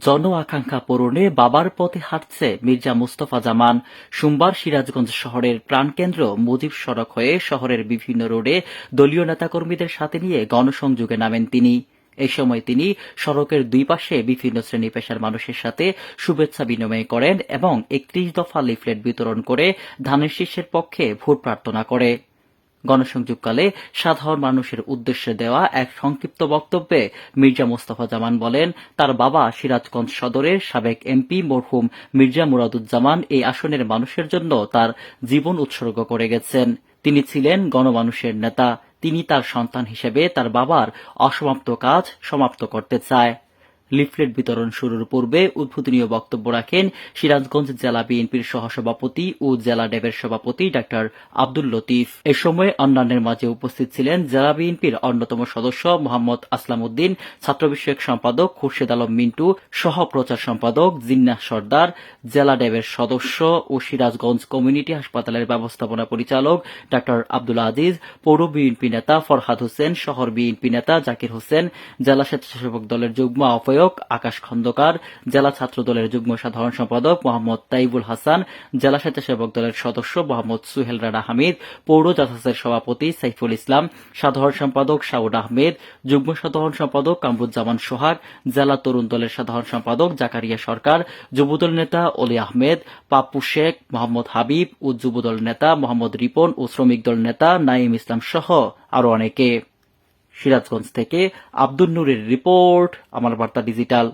জন আকাঙ্ক্ষা পূরণে বাবার পথে হাঁটছে মির্জা মুস্তফা জামান। সোমবার সিরাজগঞ্জ শহরের প্রাণকেন্দ্র মুজিব সড়ক হয়ে শহরের বিভিন্ন রোডে দলীয় নেতাকর্মীদের সাথে নিয়ে গণসংযোগে নামেন তিনি। এই সময় তিনি সড়কের দুই পাশে বিভিন্ন শ্রেণি পেশার মানুষের সাথে শুভেচ্ছা বিনিময় করেন এবং একত্রিশ দফা লিফলেট বিতরণ করে ধানের শীর্ষের পক্ষে ভোট প্রার্থনা করে। গণসংযোগকালে সাধারণ মানুষের উদ্দেশ্যে দেওয়া এক সংক্ষিপ্ত বক্তব্যে মির্জা মোস্তফা জামান বলেন, তার বাবা সিরাজগঞ্জ সদরের সাবেক এমপি মরহুম মির্জা মুরাদুজ্জামান এই আসনের মানুষের জন্য তার জীবন উৎসর্গ করে গেছেন। তিনি ছিলেন গণমানুষের নেতা। তিনি তার সন্তান হিসেবে তার বাবার অসমাপ্ত কাজ সমাপ্ত করতে চায়। লিফলেট বিতরণ শুরুর পূর্বে উদ্বোধনীয় বক্তব্য রাখেন সিরাজগঞ্জ জেলা বিএনপির সহসভাপতি ও জেলা ডেবের সভাপতি ডাক্তার আব্দুল লতিফ। এ সময় অন্যান্যের মাঝে উপস্থিত ছিলেন জেলা বিএনপির অন্যতম সদস্য মোহাম্মদ আসলাম উদ্দিন ছাত্র বিষয়ক সম্পাদক খুরশেদ আলম মিন্টু, সহ প্রচার সম্পাদক জিন্নাহ সর্দার, জেলা ডেবের সদস্য ও সিরাজগঞ্জ কমিউনিটি হাসপাতালের ব্যবস্থাপনা পরিচালক ডাক্তার আব্দুল আজিজ, পৌর বিএনপি নেতা ফরহাদ হোসেন, শহর বিএনপি নেতা জাকির হোসেন, জেলা স্বেচ্ছাসেবক দলের যুগ্ম আহ্বায়ক আকাশ খন্দকার, জেলা ছাত্র দলের যুগ্ম সাধারণ সম্পাদক মোহাম্মদ তাইবুল হাসান, জেলা স্বেচ্ছাসেবক দলের সদস্য মোহাম্মদ সুহেল রানা হামিদ, পৌর জাসাসের সভাপতি সাইফুল ইসলাম, সাধারণ সম্পাদক সাউদ আহমেদ, যুগ্ম সাধারণ সম্পাদক কামরুজ্জামান সোহাগ, জেলা তরুণ দলের সাধারণ সম্পাদক জাকারিয়া সরকার, যুবদল নেতা অলি আহমেদ, পাপ্পু শেখ, মোহাম্মদ হাবিব ও যুবদল নেতা মোহাম্মদ রিপন ও শ্রমিক দল নেতা নাইম ইসলাম সহ আরও অনেকে। সিরাজগঞ্জ থেকে আব্দুল নূরের রিপোর্ট আমার বার্তা ডিজিটাল।